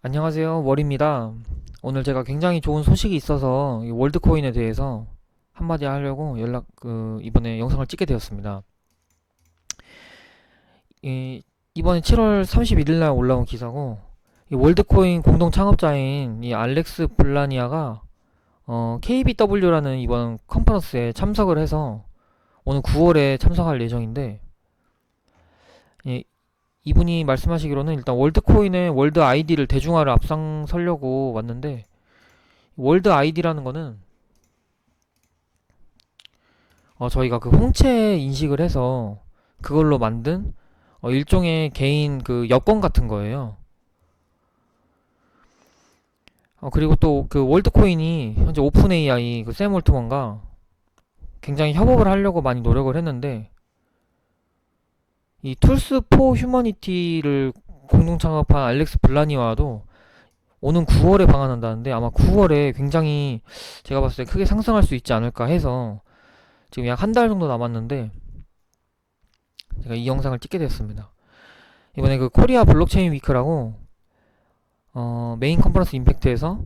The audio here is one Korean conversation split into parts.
안녕하세요. 월입니다. 오늘 제가 굉장히 좋은 소식이 있어서 이 월드코인에 대해서 한마디 하려고 연락, 그, 이번에 영상을 찍게 되었습니다. 이, 이번에 7월 31일 날 올라온 기사고, 이 월드코인 공동 창업자인 이 알렉스 블라니아가, 어, KBW라는 이번 컨퍼런스에 참석을 해서 오늘 9월에 참석할 예정인데, 이, 이분이 말씀하시기로는 일단 월드코인의 월드 아이디를 대중화를 앞장서려고 왔는데 월드 아이디라는 거는 어 저희가 그 홍채 인식을 해서 그걸로 만든 어 일종의 개인 그 여권 같은 거예요. 어 그리고 또 그 월드코인이 현재 오픈 AI 그샘 올트먼과 굉장히 협업을 하려고 많이 노력을 했는데 이 툴스 포 휴머니티를 공동 창업한 알렉스 블라니와도 오는 9월에 방한한다는데 아마 9월에 굉장히 제가 봤을 때 크게 상승할 수 있지 않을까 해서 지금 약 한 달 정도 남았는데 제가 이 영상을 찍게 됐습니다. 이번에 그 코리아 블록체인 위크라고 어 메인 컨퍼런스 임팩트에서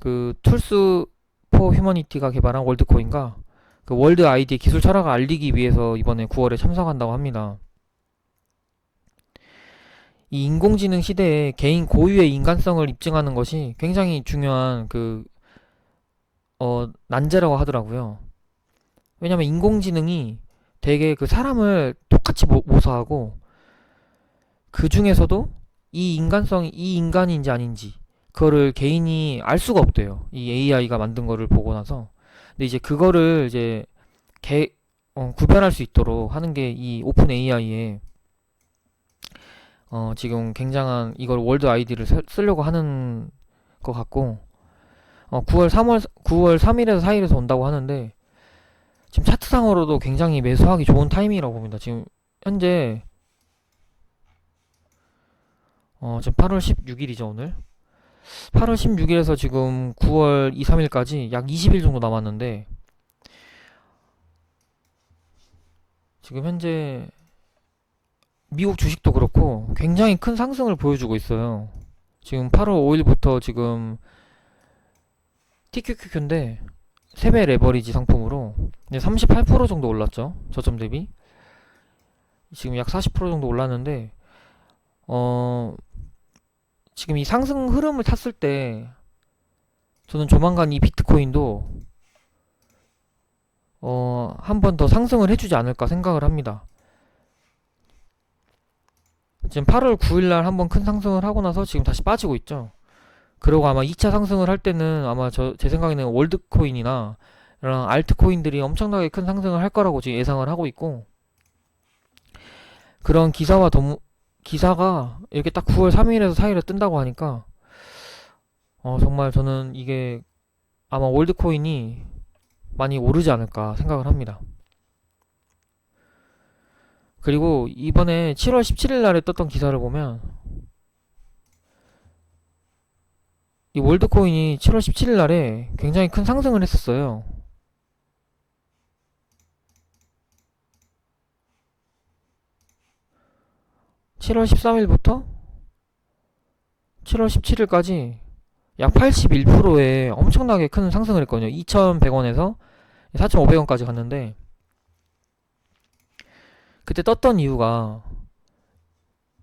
그 툴스 포 휴머니티가 개발한 월드코인과 그 월드 아이디 기술 철학을 알리기 위해서 이번에 9월에 참석한다고 합니다. 이 인공지능 시대에 개인 고유의 인간성을 입증하는 것이 굉장히 중요한 그, 어, 난제라고 하더라고요. 왜냐면 인공지능이 되게 그 사람을 똑같이 모, 모사하고 그 중에서도 이 인간성이 이 인간인지 아닌지 그거를 개인이 알 수가 없대요. 이 AI가 만든 거를 보고 나서. 근데 이제 그거를 이제 개, 어, 구별할 수 있도록 하는 게 이 오픈 AI의 어, 지금 굉장한 이걸 월드 아이디를 쓰려고 하는 것 같고 어, 9월 3월 9월 3일에서 4일에서 온다고 하는데 지금 차트상으로도 굉장히 매수하기 좋은 타이밍이라고 봅니다. 지금 현재 어, 지금 8월 16일이죠, 오늘. 8월 16일에서 지금 9월 2, 3일까지 약 20일 정도 남았는데 지금 현재 미국 주식도 그렇고 굉장히 큰 상승을 보여주고 있어요. 지금 8월 5일부터 지금 TQQQ인데 3배 레버리지 상품으로 이제 38% 정도 올랐죠. 저점 대비. 지금 약 40% 정도 올랐는데 어 지금 이 상승 흐름을 탔을 때 저는 조만간 이 비트코인도 어, 한 번 더 상승을 해주지 않을까 생각을 합니다. 지금 8월 9일 날 한번 큰 상승을 하고 나서 지금 다시 빠지고 있죠. 그리고 아마 2차 상승을 할 때는 아마 저, 제 생각에는 월드코인이나 이런 알트코인들이 엄청나게 큰 상승을 할 거라고 지금 예상을 하고 있고 그런 기사와 더, 기사가 이렇게 딱 9월 3일에서 4일에 뜬다고 하니까 어 정말 저는 이게 아마 월드코인이 많이 오르지 않을까 생각을 합니다. 그리고 이번에 7월 17일 날에 떴던 기사를 보면 이 월드코인이 7월 17일 날에 굉장히 큰 상승을 했었어요. 7월 13일부터 7월 17일까지 약 81%의 엄청나게 큰 상승을 했거든요. 2,100원에서 4,500원까지 갔는데 그때 떴던 이유가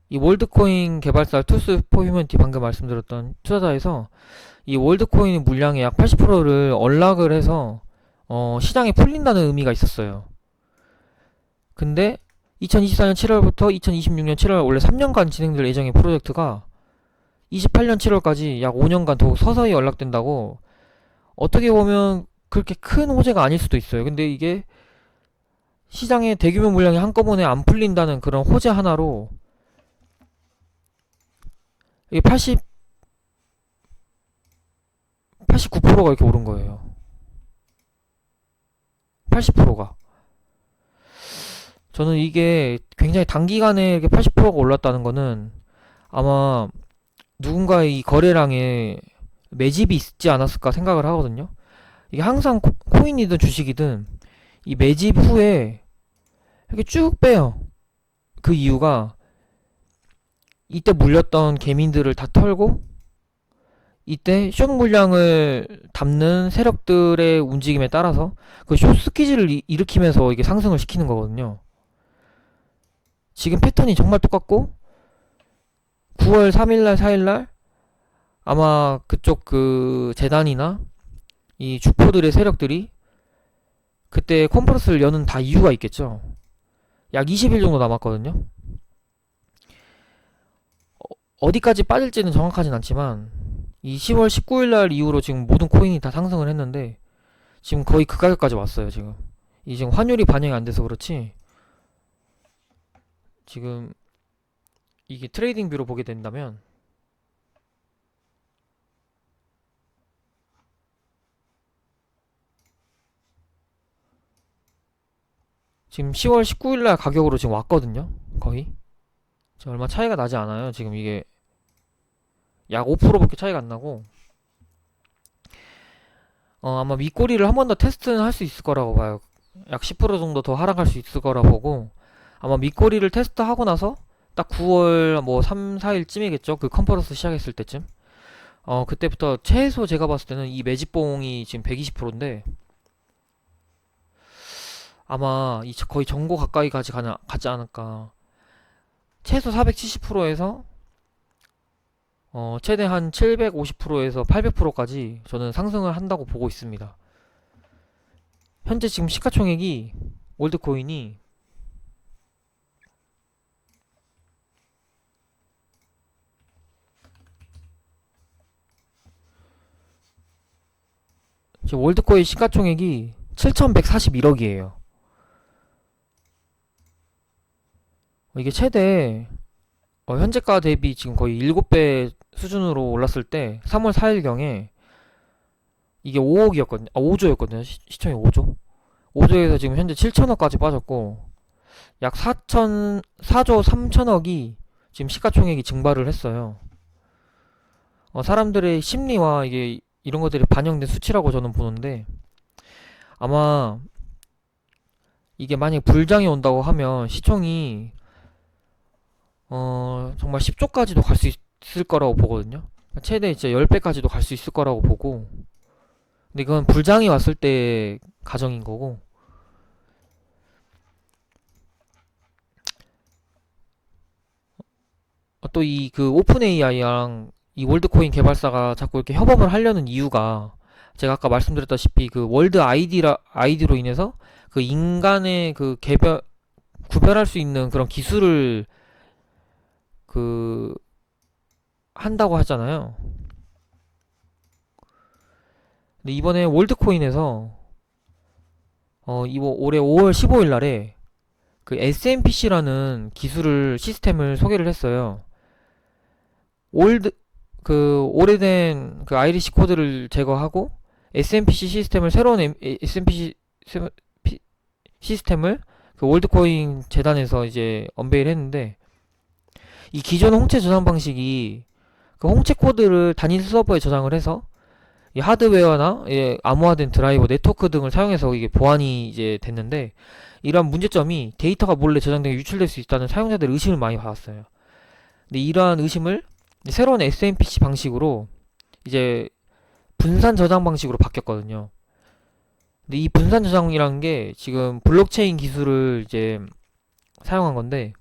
이 월드코인 개발사 투스 포 휴먼티 방금 말씀드렸던 투자자에서 이 월드코인 물량의 약 80%를 언락을 해서 어 시장에 풀린다는 의미가 있었어요. 근데 2024년 7월부터 2026년 7월 원래 3년간 진행될 예정의 프로젝트가 28년 7월까지 약 5년간 더욱 서서히 연락된다고 어떻게 보면 그렇게 큰 호재가 아닐 수도 있어요. 근데 이게 시장의 대규모 물량이 한꺼번에 안 풀린다는 그런 호재 하나로 이게 80 89%가 이렇게 오른 거예요. 80%가. 저는 이게 굉장히 단기간에 이렇게 80%가 올랐다는 거는 아마 누군가의 이 거래량에 매집이 있지 않았을까 생각을 하거든요. 이게 항상 코, 코인이든 주식이든 이 매집 후에 이렇게 쭉 빼요. 그 이유가 이때 물렸던 개민들을 다 털고 이때 숏 물량을 담는 세력들의 움직임에 따라서 그 숏 스퀴즈를 이- 일으키면서 이게 상승을 시키는 거거든요. 지금 패턴이 정말 똑같고 9월 3일날 4일날 아마 그쪽 그 재단이나 이 주포들의 세력들이 그때 컨퍼런스를 여는 다 이유가 있겠죠. 약 20일 정도 남았거든요. 어, 어디까지 빠질지는 정확하진 않지만 이 10월 19일 날 이후로 지금 모든 코인이 다 상승을 했는데 지금 거의 그 가격까지 왔어요, 지금. 이 지금 환율이 반영이 안 돼서 그렇지. 지금 이게 트레이딩 뷰로 보게 된다면 지금 10월 19일 날 가격으로 지금 왔거든요. 거의. 지금 얼마 차이가 나지 않아요. 지금 이게 약 5%밖에 차이가 안 나고 어, 아마 윗꼬리를 한 번 더 테스트는 할 수 있을 거라고 봐요. 약 10% 정도 더 하락할 수 있을 거라 보고 아마 밑거리를 테스트하고 나서 딱 9월 뭐 3, 4일쯤이겠죠. 그 컨퍼런스 시작했을 때쯤. 어, 그때부터 최소 제가 봤을 때는 이 매집봉이 지금 120%인데 아마 이 저- 거의 정고 가까이 가지 가나, 가지 않을까. 최소 470%에서 어, 최대 한 750%에서 800%까지 저는 상승을 한다고 보고 있습니다. 현재 지금 시가총액이 월드코인이 월드코인 시가총액이 7,141억이에요. 이게 최대 어, 현재가 대비 지금 거의 7배 수준으로 올랐을 때 3월 4일경에 이게 5억이었거든요. 아, 5조였거든요. 시, 시총이 5조. 5조에서 지금 현재 7천억까지 빠졌고 약 4천 4조 3천억이 지금 시가총액이 증발을 했어요. 어, 사람들의 심리와 이게 이런 것들이 반영된 수치라고 저는 보는데 아마 이게 만약에 불장이 온다고 하면 시총이 어 정말 10조까지도 갈 수 있을 거라고 보거든요. 최대 이제 10배까지도 갈 수 있을 거라고 보고 근데 이건 불장이 왔을 때 가정인 거고 또 이 그 오픈 AI랑 이 월드코인 개발사가 자꾸 이렇게 협업을 하려는 이유가 제가 아까 말씀드렸다시피 그 월드 아이디라 아이디로 인해서 그 인간의 그 개별 구별할 수 있는 그런 기술을 그 한다고 하잖아요. 근데 이번에 월드코인에서 어 이번 올해 5월 15일 날에 그 SMPC라는 기술을 시스템을 소개를 했어요. 올드 그 오래된 그 아이리시 코드를 제거하고 SMPC 시스템을 새로운 M- SMPC 시스템을 그 월드코인 재단에서 이제 언베일 했는데 이 기존 홍채 저장 방식이 그 홍채 코드를 단일 서버에 저장을 해서 이 하드웨어나 예, 암호화된 드라이버, 네트워크 등을 사용해서 이게 보안이 이제 됐는데 이러한 문제점이 데이터가 몰래 저장되어 유출될 수 있다는 사용자들의 의심을 많이 받았어요. 근데 이러한 의심을 새로운 SMPC 방식으로 이제 분산 저장 방식으로 바뀌었거든요. 근데 이 분산 저장이라는 게 지금 블록체인 기술을 이제 사용한 건데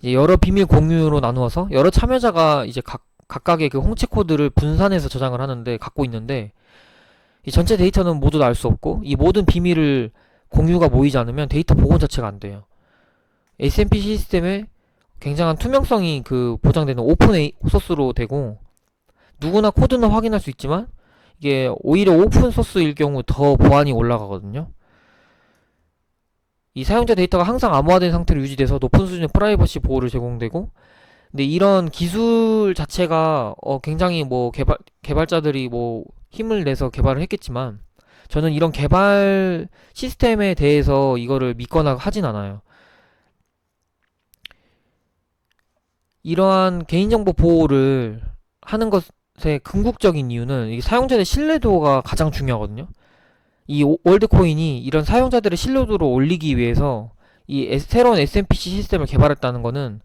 이제 여러 비밀 공유로 나누어서 여러 참여자가 이제 각 각각의 그 홍채 코드를 분산해서 저장을 하는데 갖고 있는데 이 전체 데이터는 모두 알수 없고 이 모든 비밀을 공유가 모이지 않으면 데이터 복원 자체가 안 돼요. SMP 시스템에 굉장한 투명성이 그 보장되는 오픈 에이- 소스로 되고 누구나 코드는 확인할 수 있지만 이게 오히려 오픈 소스일 경우 더 보안이 올라가거든요. 이 사용자 데이터가 항상 암호화된 상태로 유지돼서 높은 수준의 프라이버시 보호를 제공되고 근데 이런 기술 자체가 어 굉장히 뭐 개발 개발자들이 뭐 힘을 내서 개발을 했겠지만 저는 이런 개발 시스템에 대해서 이거를 믿거나 하진 않아요. 이러한 개인정보 보호를 하는 것의 궁극적인 이유는 이 사용자의 신뢰도가 가장 중요하거든요. 이 오- 월드코인이 이런 사용자들의 신뢰도를 올리기 위해서 이 새로운 SMPC 시스템을 개발했다는 거는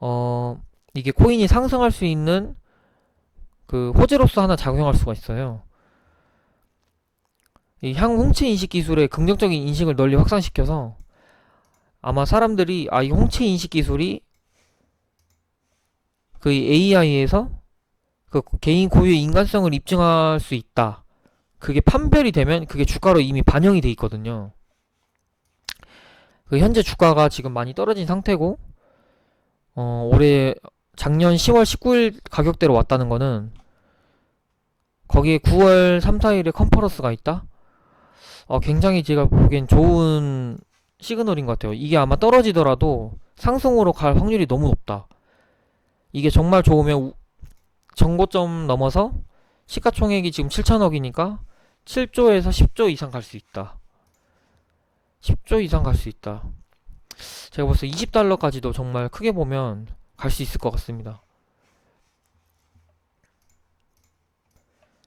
어, 이게 코인이 상승할 수 있는 그 호재로서 하나 작용할 수가 있어요. 이 향홍채 인식 기술의 긍정적인 인식을 널리 확산시켜서 아마 사람들이 아, 이 홍채 인식 기술이 그 AI에서 그 개인 고유의 인간성을 입증할 수 있다. 그게 판별이 되면 그게 주가로 이미 반영이 돼 있거든요. 그 현재 주가가 지금 많이 떨어진 상태고 어, 올해 작년 10월 19일 가격대로 왔다는 거는 거기에 9월 3, 4일에 컨퍼런스가 있다? 어, 굉장히 제가 보기엔 좋은 시그널인 것 같아요. 이게 아마 떨어지더라도 상승으로 갈 확률이 너무 높다. 이게 정말 좋으면 우- 정고점 넘어서 시가총액이 지금 7천억이니까 7조에서 10조 이상 갈 수 있다. 10조 이상 갈 수 있다. 제가 벌써 20달러까지도 정말 크게 보면 갈 수 있을 것 같습니다.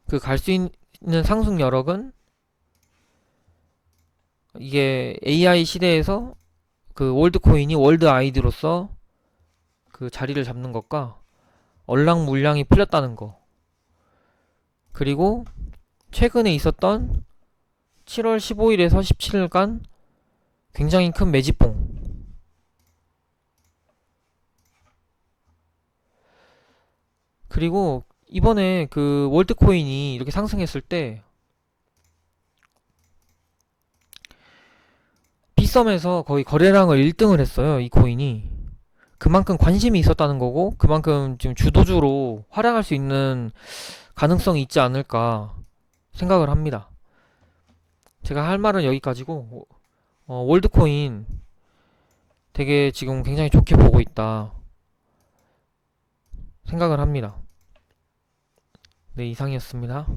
그 갈 수 있는 상승 여력은 이게 AI 시대에서 그 월드코인이 월드 아이디로서 그 자리를 잡는 것과 얼랑 물량이 풀렸다는 거 그리고 최근에 있었던 7월 15일에서 17일간 굉장히 큰 매집봉 그리고 이번에 그 월드코인이 이렇게 상승했을 때 비썸에서 거의 거래량을 1등을 했어요. 이 코인이. 그만큼 관심이 있었다는 거고 그만큼 지금 주도주로 활약할 수 있는 가능성이 있지 않을까 생각을 합니다. 제가 할 말은 여기까지고 어, 월드코인 되게 지금 굉장히 좋게 보고 있다 생각을 합니다. 네, 이상이었습니다.